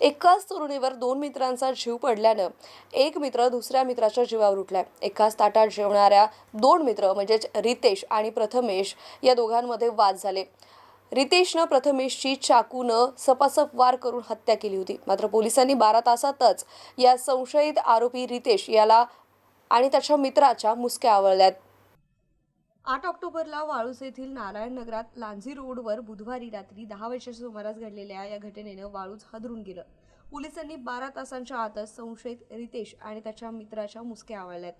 एकाच तरुणीवर दोन मित्रांचा जीव पडल्यानं एक मित्र दुसऱ्या मित्राच्या जीवावर उठलाय. एकाच ताटात जेवणाऱ्या दोन मित्र म्हणजेच रितेश आणि प्रथमेश या दोघांमध्ये वाद झाले. रितेशनं प्रथमेशची चाकूनं सपासप वार करून हत्या केली होती. मात्र पोलिसांनी बारा तासातच या संशयित आरोपी रितेश याला आणि त्याच्या मित्राच्या मुसक्या आवळल्यात. आठ ऑक्टोबरला वाळूस येथील नारायण नगरात लांझी रोडवर बुधवारी रात्री दहा वर्षाच्या सुमारास घडलेल्या या घटनेनं वाळूज हादरून गेलं. पोलिसांनी बारा तासांच्या आतच संशयित रितेश आणि त्याच्या मित्राच्या मुसक्या आवळल्यात.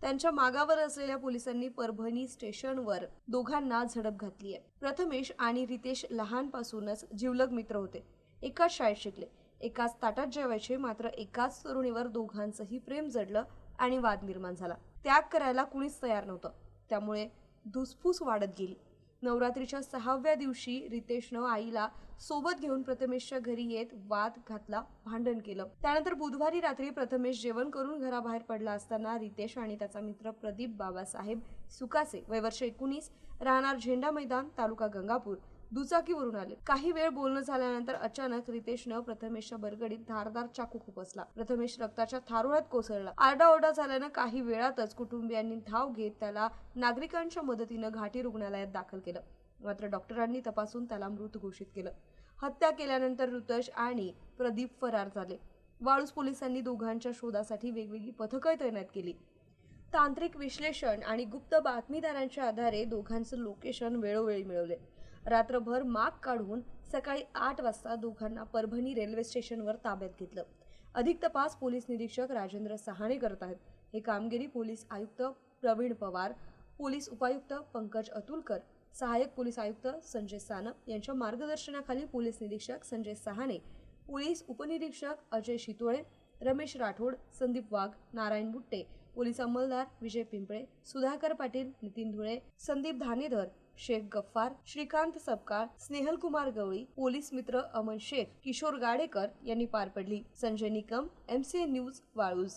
त्यांच्या मागावर असलेल्या पोलिसांनी परभणी स्टेशनवर दोघांना झडप घातली आहे. प्रथमेश आणि रितेश लहानपासूनच जिवलग मित्र होते. एकाच शाळेत शिकले. एकाच ताटात जेवायचे मात्र एकाच तरुणीवर दोघांचंही प्रेम जडलं आणि वाद निर्माण झाला. त्याग करायला कुणीच तयार नव्हतं. त्यामुळे धुसफूस वाढत गेली. नवरात्रीच्या सहाव्या दिवशी रितेशनं आईला सोबत घेऊन प्रथमेशच्या घरी येत वाद घातला भांडण केलं. त्यानंतर बुधवारी रात्री प्रथमेश जेवण करून घराबाहेर पडला असताना रितेश आणि त्याचा मित्र प्रदीप बाबासाहेब सुकासे वय वर्ष एकोणीस राहणार झेंडा मैदान तालुका गंगापूर. दुचाकीवरून आले. काही वेळ बोलणं झाल्यानंतर अचानक रितेशनं प्रथमेशच्या बरगडीत धारदार चाकू खुपसला. प्रथमेश रक्ताच्या थारोळ्यात कोसळला. आरडाओरडा झाल्यानं काही वेळातच कुटुंबियांनी धाव घेत त्याला नागरिकांच्या मदतीनं घाटी रुग्णालयात दाखल केलं. मात्र डॉक्टरांनी तपासून त्याला मृत घोषित केलं. हत्या केल्यानंतर ऋतश आणि प्रदीप फरार झाले. वाळूस पोलिसांनी दोघांच्या शोधासाठी वेगवेगळी पथकं तैनात केली. तांत्रिक विश्लेषण आणि गुप्त बातमीदारांच्या आधारे दोघांचं लोकेशन वेळोवेळी मिळवले. रात्रभर माग काढून सकाळी आठ वाजता दोघांना परभणी रेल्वे स्टेशनवर ताब्यात घेतलं. अधिक तपास पोलीस निरीक्षक राजेंद्र सहाणे करत आहेत. हे कामगिरी पोलीस आयुक्त प्रवीण पवार पोलीस उपायुक्त पंकज अतुलकर सहाय्यक पोलीस आयुक्त संजय सानप यांच्या मार्गदर्शनाखाली पोलीस निरीक्षक संजय सहाणे पोलीस उपनिरीक्षक अजय शितोळे रमेश राठोड संदीप वाघ नारायण बुट्टे पोलीस अंमलदार विजय पिंपळे सुधाकर पाटील नितीन धुळे संदीप धानेधर शेख गफ्फार श्रीकांत सपकाळ स्नेहल कुमार गवळी पोलीस मित्र अमन शेख किशोर गाडेकर यांनी पार पडली. Sanjay Nikam MCA news Waluj.